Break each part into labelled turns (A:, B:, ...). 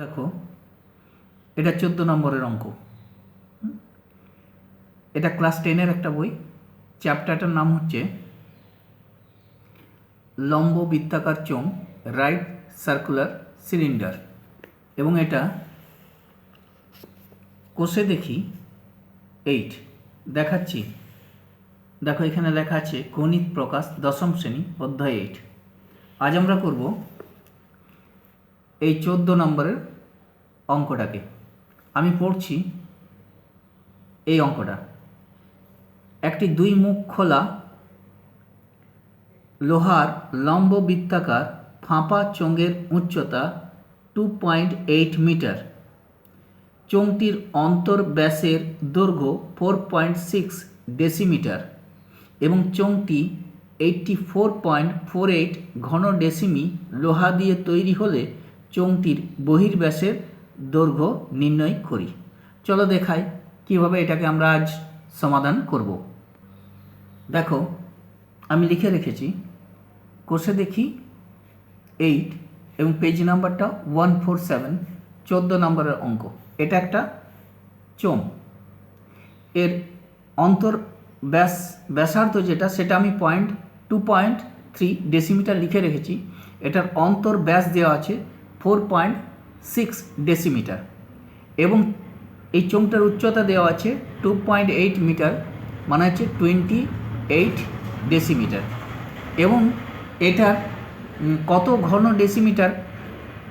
A: দেখো, এটা চোদ্দ নম্বরের অঙ্ক। এটা ক্লাস টেনের একটা বই। চ্যাপ্টারটার নাম হচ্ছে লম্ব বৃত্তাকার চোঙ, রাইট সার্কুলার সিলিন্ডার। এবং এটা কোষে দেখি এইট, দেখাচ্ছি। দেখো এখানে লেখা আছে গণিত প্রকাশ দশম শ্রেণি, অধ্যায় এইট। আজ আমরা করব এই চোদ্দ নম্বরের অঙ্কটাকে। আমি পড়ছি এই অঙ্কটা। একটি দুই মুখ খোলা, লোহার লম্ব বৃত্তাকার, ফাঁপা চোঙের উচ্চতা টু পয়েন্ট এইট মিটার চোঙটির অন্তর ব্যাসের দৈর্ঘ্য ফোর পয়েন্ট সিক্স ডেসিমিটার এবং চোঙটি eighty four point four eight ঘন ডেসিমি লোহা দিয়ে তৈরি হলে চোঙটির বহির্ব্যাসের দৈর্ঘ্য নির্ণয় করি। চলো দেখাই কীভাবে এটাকে আমরা আজ সমাধান করব। দেখো, আমি লিখে রেখেছি, কোষে দেখি এইট এবং পেজ নাম্বারটা ওয়ান ফোর সেভেন চোদ্দ নম্বরের অঙ্ক। এটা একটা চোম এর অন্তর ব্যাস, ব্যাসার্ধ যেটা, সেটা আমি point two point three decimetre লিখে রেখেছি। এটার অন্তর ব্যাস দেওয়া আছে ফোর পয়েন্ট সিক্স ডেসিমিটার এবং এই চোঙটার উচ্চতা দেওয়া আছে টু পয়েন্ট এইট মিটার মানে হচ্ছে টোয়েন্টি এইট ডেসিমিটার এবং উম, কত ঘন ডেসিমিটার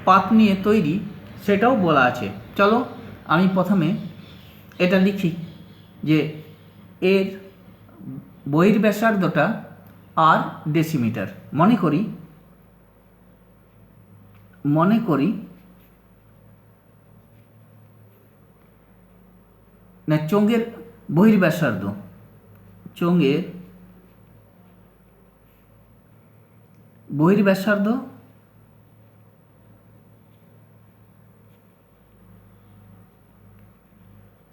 A: পাত নিয়ে তৈরি সেটাও বলা আছে। চলো আমি প্রথমে এটা লিখি যে এর বহির্ব্যাসার্ধটা আর ডেসিমিটার মনে করি মনে করি না চোঙের বহির্ব্যাসার্ধ চোঙের বহির্ব্যাসার্ধ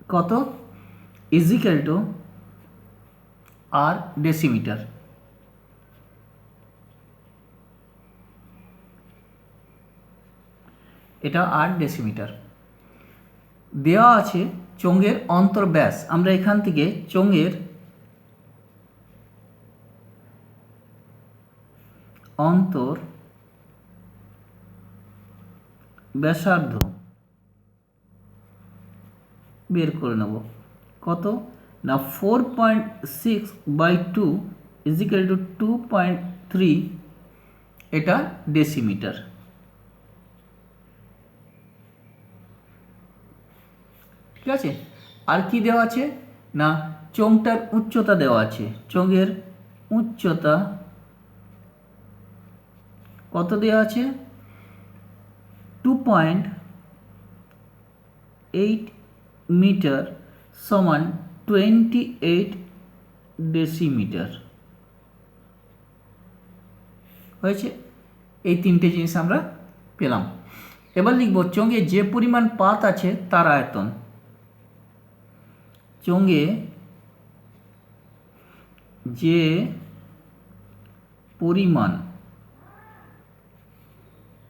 A: কত? ইজিক্যাল টু আর ডেসিমিটার এটা আট ডেসিমিটার দেওয়া আছে চোঙের অন্তর্ব্যাস আমরা এখান থেকে চোঙের অন্তর ব্যাসার্ধ বের করে নেব। কত? না four point six by two equal to two point three এটা ডেসিমিটার ঠিক আছে? আর কি দেওয়া আছে? না, চোঙটার উচ্চতা দেওয়া আছে। চোঙের উচ্চতা কত দেওয়া আছে? টু পয়েন্ট এইট মিটার সমান টোয়েন্টি এইট ডেসিমিটার। হয়েছে? এই তিনটে জিনিস আমরা পেলাম। এবার লিখব চোঙে যে পরিমাণ পাত আছে তার আয়তন। চোঙে যে পরিমাণ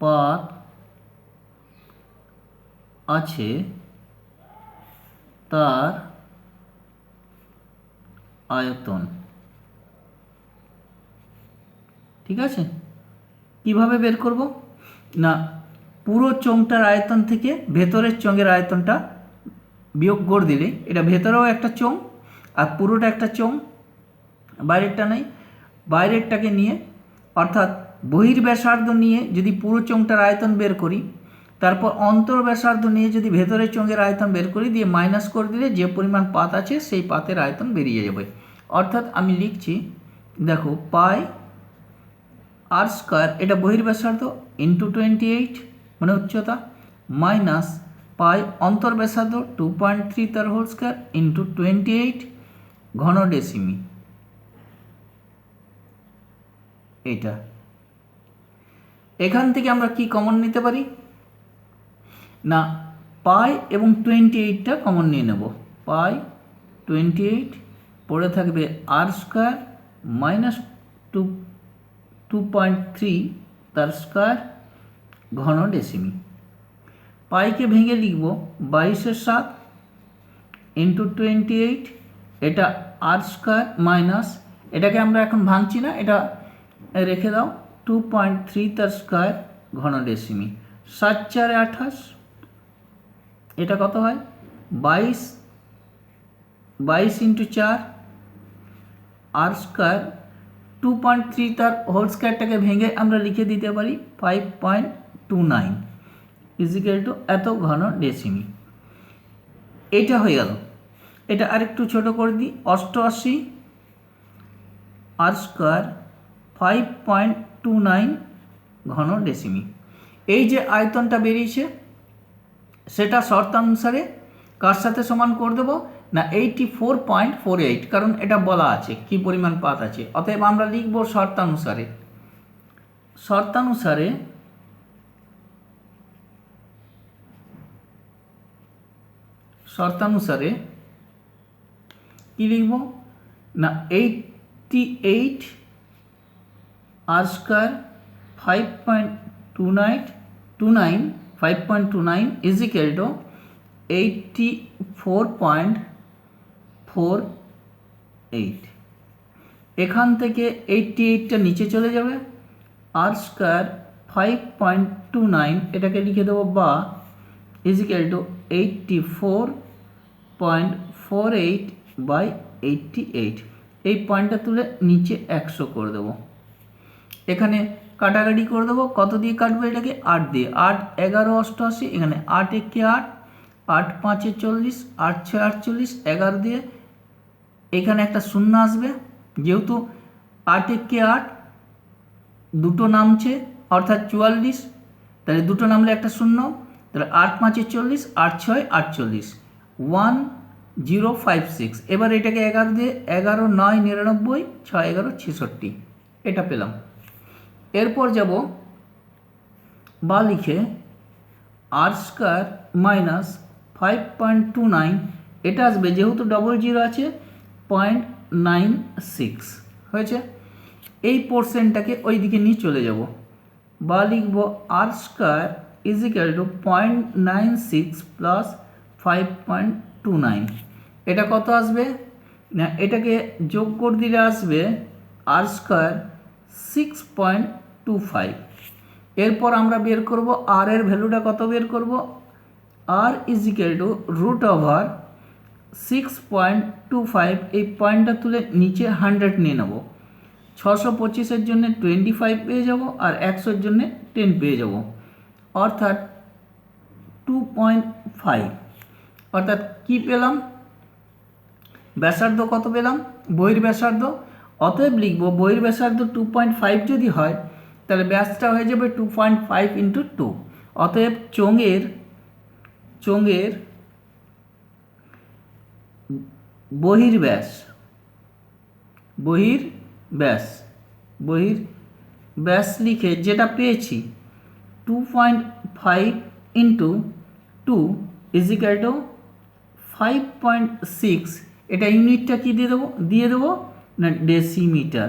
A: পাত আছে তার আয়তন, ঠিক আছে? কীভাবে বের করব? না, পুরো চোঙটার আয়তন থেকে ভেতরের চোঙের আয়তনটা বিয়োগ করে দিলে, এটা ভেতরেও একটা চোঙ আর পুরোটা একটা চোঙ, বাইরেরটা নেই। বাইরেরটাকে নিয়ে, অর্থাৎ বহির্ব্যাসার্ধ নিয়ে যদি পুরো চোঙটার আয়তন বের করি, তারপর অন্তর ব্যাসার্ধ নিয়ে যদি ভেতরের চোঙের আয়তন বের করি, দিয়ে মাইনাস করে দিলে যে পরিমাণ পাত আছে, সেই পাতের আয়তন বেরিয়ে যাবে। অর্থাৎ আমি লিখছি, দেখো, পাই আর স্কোয়ার, এটা বহির্ব্যাসার্ধ ইন্টু টোয়েন্টি এইট মানে উচ্চতা, মাইনাস পাই অন্তর ব্যাসার্ধ টু পয়েন্ট থ্রি তার whole square into twenty eight ঘন ডেসিমি এইটা। এখান থেকে আমরা কি কমন নিতে পারি? না, পাই এবং টোয়েন্টি এইটটা কমন নিয়ে নেব। পাই টোয়েন্টি এইট পড়ে থাকবে R square minus two two point three তার স্কোয়ার ঘন ডেসিমি পাইকে ভেঙে লিখব বাইশের সাত ইন্টু টোয়েন্টি এইট এটা আর স্কোয়ার মাইনাস এটাকে আমরা এখন ভাঙছি না, এটা রেখে দাও টু পয়েন্ট থ্রি তার স্কোয়ার ঘন ডেসিমি সাত চারে আঠাশ, এটা কত হয়? বাইশ বাইশ ইন্টু চার R square two point three তার হোল স্কোয়ারটাকে ভেঙে আমরা লিখে দিতে পারি five point two nine is equal to এত ঘন ডেসিমি এটা হয়ে গেল। এটা আরেকটু ছোট করে দিই। অষ্টআশি R square five point two nine ঘন ডেসিমি এই যে আয়তনটা বেরিয়েছে, সেটা শর্তানুসারে কার সাথে সমান করে দেবো? না eighty four point four eight কারণ এটা বলা আছে, কি পরিমাণ পাত আছে। অতএব আমরা লিখব শর্তানুসারে। শর্তানুসারে শর্তানুসারে কি লিখব? না eighty eight R square five point two nine two nine five point two nine is equal to eighty four point four eight এখান থেকে এইটটি এইটটা নিচে চলে যাবে। আর square five point two nine এটাকে লিখে দেবো বা is equal to eighty four point four eight by eighty eight এই পয়েন্টটা তুলে নিচে একশো করে দেবো। এখানে কাটাকাটি করে দেবো। কত দিয়ে কাটবো এটাকে? আট দিয়ে। আট, এগারো, অষ্টআশি, এখানে আট একে আট। আট, পাঁচে চল্লিশ, আট, ছয়, আটচল্লিশ, এগারো দিয়ে এখানে একটা শূন্য আসবে। যেহেতু আট একে আট দুটো নামছে, অর্থাৎ চুয়াল্লিশ, তাহলে দুটো নামলে একটা শূন্য। তাহলে আট, পাঁচে চল্লিশ, আট, ছয়, আটচল্লিশ। ওয়ান জিরো ফাইভ সিক্স এবার এটাকে এগারো দিয়ে এগারো, নয়, নিরানব্বই, ছয়, এগারো, ছেষট্টি। এটা পেলাম। এরপর যাব বা লিখে R square minus five point two nine এটা আসবে যেহেতু ডবল জিরো আছে পয়েন্ট নাইন সিক্স হয়েছে? এই পোর্শনটাকে ওই দিকে নিয়ে চলে যাব। বা লিখব R square is equal to point nine six plus five point two nine এটা কত আসবে? না, এটাকে যোগ করে দিলে আসবে R square six point two five এরপর আমরা বের করব আর এর ভ্যালুটা কত বের করব? R is equal to root over six point two five এই পয়েন্টটা তুলে নিচে হান্ড্রেড নিয়ে নেব। ছশো পঁচিশের জন্য টোয়েন্টি ফাইভ পেয়ে যাব আর একশোর জন্য টেন পেয়ে যাব। অর্থাৎ টু পয়েন্ট ফাইভ অর্থাৎ কী পেলাম? ব্যাসার্ধ কত পেলাম? বইয়ের ব্যাসার্ধ। অতএব লিখব বইয়ের ব্যাসার্ধ টু পয়েন্ট ফাইভ যদি হয়, তাহলে ব্যাসটা হয়ে যাবে two point five into two অতএব চোঙের চোঙের বহির ব্যাস বহির ব্যাস বহির ব্যাস লিখে যেটা পেয়েছি two point five into two is equal to five point six এটা ইউনিটটা কী দিয়ে দেবো? দিয়ে দেবো না ডেসিমিটার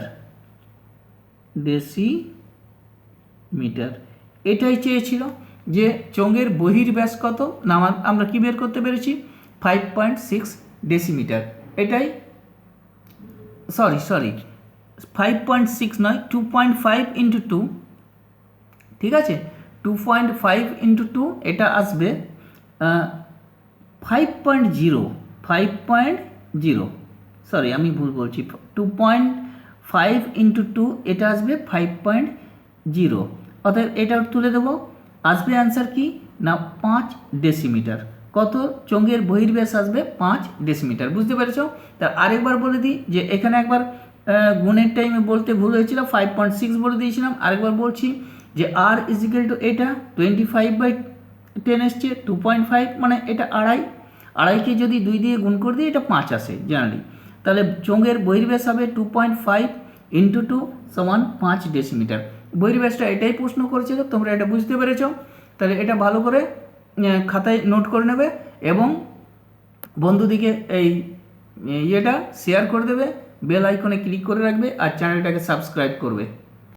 A: ডেসিমিটার এটাই চেয়েছিল যে চোঙের বহির ব্যাস কত? না, আমা- আমরা কি বের করতে পেরেছি? ফাইভ পয়েন্ট সিক্স ডেসিমিটার এটাই sorry sorry five point six নয় two point five into two ঠিক আছে? Two point five into two এটা আসবে five point zero five point zero sorry আমি ভুল বলছি। Two point five into two এটা আসবে ফাইভ পয়েন্ট জিরো অতএব এটা তুলে দেবো। আসবে অ্যান্সার কি? না, পাঁচ ডেসিমিটার কত? চোঙের বহির্ব্যাস আসবে পাঁচ ডেসিমিটার বুঝতে পেরেছ? তা আরেকবার বলে দিই যে এখানে একবার গুণের টাইমে বলতে ভুল হয়েছিল ফাইভ পয়েন্ট সিক্স বলে দিয়েছিলাম। আরেকবার বলছি যে আর ইজিক্যাল টু এটা টোয়েন্টি ফাইভ বাই টেন এসছে টু পয়েন্ট ফাইভ মানে এটা আড়াই। আড়াইকে যদি দুই দিয়ে গুণ করে দিই, এটা পাঁচ আসে জেনারেলি তাহলে চোঙের বহির্ব্যাস হবে two point five into two সমান পাঁচ ডেসিমিটার বহির্ব্যাসটা এটাই প্রশ্ন করেছিল, তোমরা এটা বুঝতে পেরেছ। তাহলে এটা ভালো করে খাতায় নোট করে নেবে এবং বন্ধুদিকে এই ইয়েটা শেয়ার করে দেবে। বেল আইকনে ক্লিক করে রাখবে আর চ্যানেলটাকে সাবস্ক্রাইব করবে।